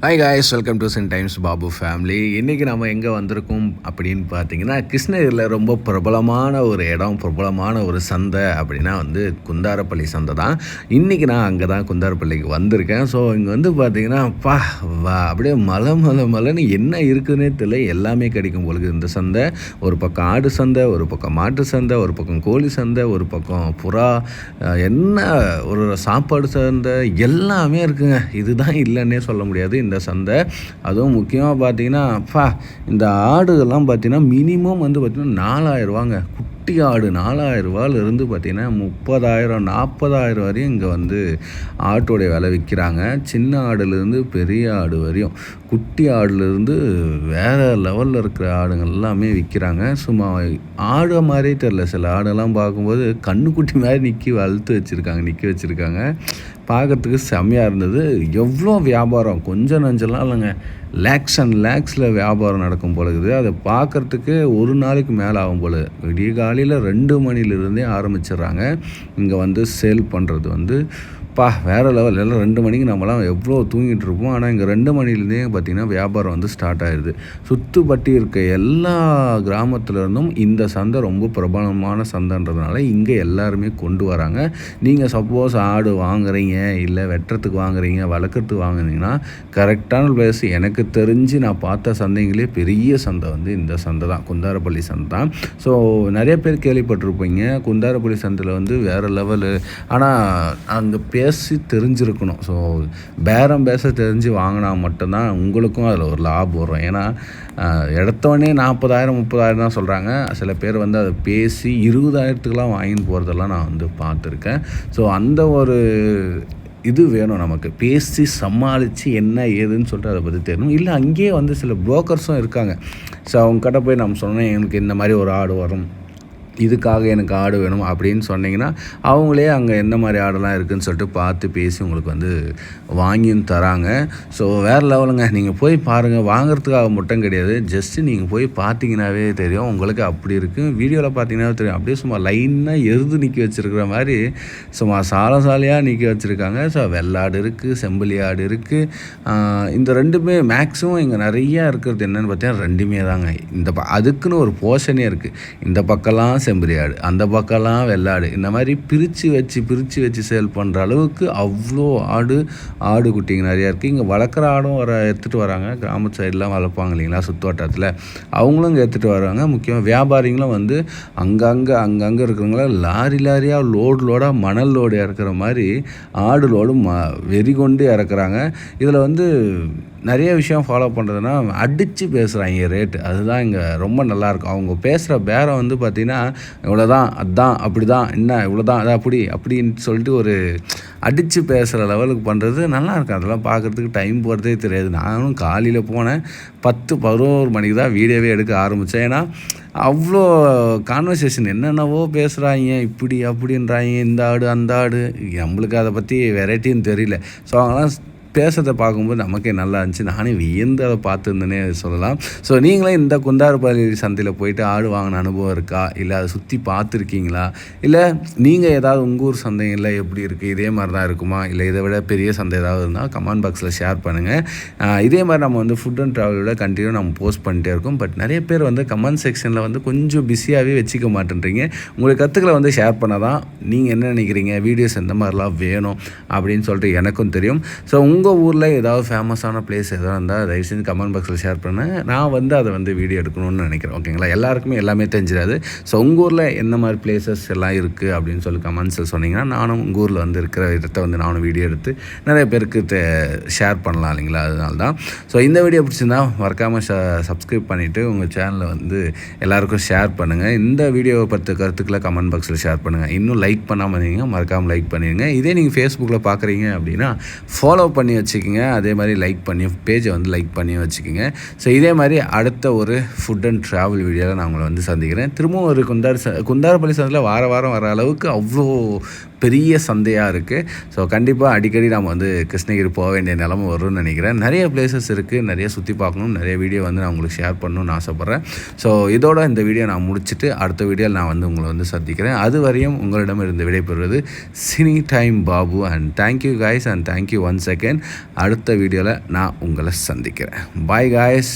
Hi guys welcome to cine times Babu family இன்றைக்கி நம்ம எங்கே வந்திருக்கோம் அப்படின்னு பார்த்தீங்கன்னா கிருஷ்ணகிரியில் ரொம்ப பிரபலமான ஒரு இடம் பிரபலமான ஒரு சந்தை அப்படின்னா வந்து குந்தாரப்பள்ளி சந்தை தான். இன்றைக்கி நான் அங்கே தான் குந்தாரப்பள்ளிக்கு வந்திருக்கேன். ஸோ இங்கே வந்து பார்த்தீங்கன்னா பா வா அப்படியே மலை மலை மலைன்னு என்ன இருக்குதுன்னே தெரியல. எல்லாமே கிடைக்கும் பொழுது இந்த சந்தை. ஒரு பக்கம் ஆடு சந்தை ஒரு பக்கம் மாட்டு சந்தை ஒரு பக்கம் கோழி சந்தை ஒரு பக்கம் புறா என்ன ஒரு சாப்பாடு சந்தை எல்லாமே இருக்குங்க. இதுதான் இல்லைன்னே சொல்ல முடியாது. இந்த சந்தை. அதுவும் முக்கியமாக பார்த்தீங்கன்னா அப்பா இந்த ஆடுகள்லாம் பார்த்தீங்கன்னா மினிமம் வந்து பார்த்திங்கன்னா நாலாயிரம் ரூபாங்க. குட்டி ஆடு நாலாயிரரூவாலேருந்து ரூபாயிலிருந்து பார்த்தீங்கன்னா முப்பதாயிரம் நாற்பதாயிரம் வரையும் இங்கே வந்து ஆட்டோடைய விலை விற்கிறாங்க. சின்ன ஆடுலேருந்து பெரிய ஆடு வரையும். குட்டி ஆடுலேருந்து வேறு லெவலில் இருக்கிற ஆடுங்கள் எல்லாமே விற்கிறாங்க சும்மா ஆடு மாதிரியே தெரில சில ஆடெல்லாம் பார்க்கும்போது கண்ணுக்குட்டி மாதிரி நிற்கி வளர்த்து வச்சுருக்காங்க நிற்க வச்சுருக்காங்க. பார்க்கறதுக்கு செம்மையாக இருந்தது. எவ்வளோ வியாபாரம்? கொஞ்சம் நஞ்செல்லாம் இல்லைங்க. லேக்ஸ் அண்ட் லேக்ஸில் வியாபாரம் நடக்கும் போல இருக்குது. அதை பார்க்கறதுக்கு ஒரு நாளைக்கு மேலே ஆகும் போல. விடிய காலையில் ரெண்டு மணிலேருந்தே ஆரம்பிச்சிடுறாங்க. இங்கே வந்து சேல் பண்ணுறது வந்து அப்பா வேறு லெவல் எல்லாம் ரெண்டு மணிக்கு நம்மலாம் எவ்வளோ தூங்கிட்டு இருப்போம். ஆனால் இங்கே ரெண்டு மணிலேருந்தே பார்த்திங்கன்னா வியாபாரம் வந்து ஸ்டார்ட் ஆயிடுது சுற்றுப்பட்டி இருக்க எல்லா கிராமத்துலேருந்தும் இந்த சந்தை ரொம்ப பிரபலமான சந்தைன்றதுனால இங்கே எல்லாருமே கொண்டு வராங்க. நீங்கள் சப்போஸ் ஆடு வாங்குறீங்க இல்லை வெட்டுறதுக்கு வாங்குறீங்க வளர்க்குறதுக்கு வாங்குறீங்கன்னா கரெக்டான பிளேஸ் எனக்கு தெரிஞ்சு நான் பார்த்த சந்தைங்களே பெரிய சந்தை வந்து இந்த சந்தை தான். குந்தாரப்பள்ளி சந்தை தான். ஸோ நிறைய பேர் கேள்விப்பட்டிருப்பீங்க. குந்தாரப்பள்ளி சந்தையில் வந்து வேறு லெவலு ஆனால் அங்கே பேசி தெரிஞ்சிருக்கணும். ஸோ பேரம் பேச தெரிஞ்சு வாங்கினா மட்டும்தான் உங்களுக்கும் அதில் ஒரு லாபம் வரும். ஏன்னா எடுத்தவொடனே எடுத்தோடனே நாற்பதாயிரம் முப்பதாயிரம் தான் சொல்கிறாங்க சில பேர் வந்து அதை பேசி இருபதாயிரத்துக்கெலாம் வாங்கின்னு போகிறதெல்லாம் நான் வந்து பார்த்துருக்கேன். ஸோ அந்த ஒரு இது வேணும் நமக்கு. பேசி சமாளித்து என்ன ஏதுன்னு சொல்லிட்டு அதை பற்றி தெரியணும். இல்லை அங்கேயே வந்து சில புரோக்கர்ஸும் இருக்காங்க. ஸோ அவங்கக்கிட்ட போய் நம்ம சொன்னேன் எனக்கு இந்த மாதிரி ஒரு ஆடு வரும். இதுக்காக எனக்கு ஆடு வேணும் அப்படின்னு சொன்னீங்கன்னா அவங்களே அங்கே என்ன மாதிரி ஆடெல்லாம் இருக்குதுன்னு சொல்லிட்டு பார்த்து பேசி உங்களுக்கு வந்து வாங்கியும் தராங்க. ஸோ வேறு லெவலுங்க. நீங்கள் போய் பாருங்கள் வாங்குறதுக்காக மட்டும் கிடையாது. ஜஸ்ட்டு நீங்கள் போய் பார்த்தீங்கன்னாவே தெரியும். உங்களுக்கு அப்படி இருக்குது வீடியோவில் பார்த்தீங்கன்னா தெரியும். அப்படியே சும்மா லைனாக எருது நிற்க வச்சுருக்கிற மாதிரி சும்மா சால சாலையாக நிற்க வச்சுருக்காங்க. ஸோ வெள்ளாடு இருக்குது செம்பலி ஆடு இருக்குது இந்த ரெண்டுமே மேக்ஸிமம் இங்கே நிறையா இருக்கிறது என்னென்னு பார்த்தீங்கன்னா ரெண்டுமே தாங்க. இந்த ப அதுக்குன்னு ஒரு போர்ஷனே இருக்குது இந்த பக்கம்லாம் செம்பரி ஆடு அந்த பக்கம்லாம் வெள்ளாடு. இந்த மாதிரி பிரித்து வச்சு பிரித்து வச்சு சேல் பண்ணுற அளவுக்கு அவ்வளோ ஆடு ஆடு குட்டிங்க நிறையா இருக்குது இங்கே வளர்க்குற ஆடும் வர எடுத்துகிட்டு வராங்க. கிராமத்து சைடெலாம் வளர்ப்பாங்க இல்லைங்களா சுற்று அவங்களும் இங்கே எடுத்துகிட்டு வராங்க. முக்கியமாக வியாபாரிங்களும் வந்து அங்கங்கே அங்கங்கே இருக்கிறவங்கள லாரி லாரியாக லோடு லோடாக மணல் லோடு இறக்குற மாதிரி ஆடு லோடு ம வெறி கொண்டு இறக்குறாங்க. இதில் வந்து நிறைய விஷயம் ஃபாலோ பண்ணுறதுனா அடித்து பேசுகிறாங்க ரேட்டு அதுதான் இங்கே ரொம்ப நல்லாயிருக்கும் அவங்க பேசுகிற பேரம் வந்து பார்த்திங்கன்னா இவ்வளோதான் அதான் அப்படி தான் என்ன இவ்வளோ தான் அது அப்படி அப்படின்னு சொல்லிட்டு ஒரு அடித்து பேசுகிற லெவலுக்கு பண்ணுறது நல்லா இருக்கும் அதெல்லாம் பார்க்குறதுக்கு டைம் போகிறதே தெரியாது. நானும் காலையில் போனேன். பத்து பதினோரு மணிக்கு தான் வீடியோவே எடுக்க ஆரம்பித்தேன் ஏன்னா அவ்வளோ கான்வர்சேஷன் என்னென்னவோ பேசுகிறாங்க இப்படி அப்படின்றாங்க. இந்த ஆடு அந்த ஆடு. நம்மளுக்கு அதை பற்றி வெரைட்டின்னு தெரியல. ஸோ அவங்களாம் பேசுறதை பார்க்கும்போது நமக்கே நல்லா இருந்துச்சு. நானே வியந்து அதை பார்த்துருந்தேனே சொல்லலாம். ஸோ நீங்களே இந்த குந்தாரப்பள்ளி சந்தையில் போயிட்டு ஆடு வாங்கின அனுபவம் இருக்கா? இல்லை அதை சுற்றி பார்த்துருக்கீங்களா? இல்லை நீங்கள் ஏதாவது உங்கள் ஊர் சந்தைகளில் எப்படி இருக்குது இதே மாதிரி தான் இருக்குமா? இல்லை இதை விட பெரிய சந்தை ஏதாவது இருந்தால் கமெண்ட் பாக்ஸில் ஷேர் பண்ணுங்கள் இதே மாதிரி நம்ம வந்து ஃபுட் அண்ட் ட்ராவலோட கண்டினியூ நம்ம போஸ்ட் பண்ணிட்டே இருக்கோம். பட் நிறைய பேர் வந்து கமெண்ட் செக்ஷனில் வந்து கொஞ்சம் பிஸியாகவே வச்சுக்க மாட்டேன்றீங்க. உங்களுக்கு கற்றுக்களை வந்து ஷேர் பண்ண தான் நீங்கள் என்ன நினைக்கிறீங்க? வீடியோஸ் எந்த மாதிரிலாம் வேணும்? அப்படின்னு சொல்லிட்டு எனக்கும் தெரியும். ஸோ உங்கள் ஊரில் ஏதாவது ஃபேமஸான பிளேஸ் எதாவது இருந்தால் தயவு செஞ்சு கமெண்ட் பாக்ஸில் ஷேர் பண்ணேன் நான் வந்து அதை வந்து வீடியோ எடுக்கணும்னு நினைக்கிறேன். ஓகேங்களா எல்லாருக்குமே எல்லாமே தெரிஞ்சிடாது. ஸோ உங்கள் ஊரில் என்ன மாதிரி பிளேசஸ் எல்லாம் இருக்குது அப்படின்னு சொல்லி கமெண்ட்ஸில் சொன்னீங்கன்னா நானும் உங்கள் ஊரில் வந்து இருக்கிற இடத்த வந்து நானும் வீடியோ எடுத்து நிறைய பேருக்கு ஷேர் பண்ணலாம் இல்லைங்களா? அதனால தான் ஸோ இந்த வீடியோ பிடிச்சிருந்தா மறக்காமல் சப்ஸ்கிரைப் பண்ணிவிட்டு உங்கள் சேனலை வந்து எல்லாருக்கும் ஷேர் பண்ணுங்கள் இந்த வீடியோவை பற்றி கருத்துக்களை கமெண்ட் பாக்ஸில் ஷேர் பண்ணுங்கள் இன்னும் லைக் பண்ணாமல் இருந்தீங்க மறக்காமல் லைக் பண்ணிடுங்க. இதே நீங்கள் ஃபேஸ்புக்கில் பார்க்குறீங்க அப்படின்னா ஃபாலோ பண்ணி வச்சுக்கோங்க. அதே மாதிரி லைக் பண்ணி பேஜை வந்து லைக் பண்ணி வச்சுக்கோங்க. ஸோ இதே மாதிரி அடுத்த ஒரு ஃபுட் அண்ட் ட்ராவல் வீடியோவில் நான் உங்களை வந்து சந்திக்கிறேன். திரும்பவும் ஒரு குந்தார் ச குந்தாரப்பள்ளி சந்தையில் வார வாரம் வர அளவுக்கு அவ்வளோ பெரிய சந்தையாக இருக்குது ஸோ கண்டிப்பாக அடிக்கடி நம்ம வந்து கிருஷ்ணகிரி போக வேண்டிய நிலமை வரும்னு நினைக்கிறேன். நிறைய பிளேசஸ் இருக்குது நிறைய சுற்றி பார்க்கணும் நிறைய வீடியோ வந்து நான் உங்களுக்கு ஷேர் பண்ணணும்னு ஆசைப்பட்றேன். ஸோ இதோட இந்த வீடியோ நான் முடிச்சுட்டு அடுத்த வீடியோவில் நான் வந்து உங்களை வந்து சந்திக்கிறேன். அது வரையும் உங்களிடம் இருந்து விடைபெறுவது cine time Babu and thank you guys and thank you one second அடுத்த வீடியோவில் நான் உங்களை சந்திக்கிறேன். Bye guys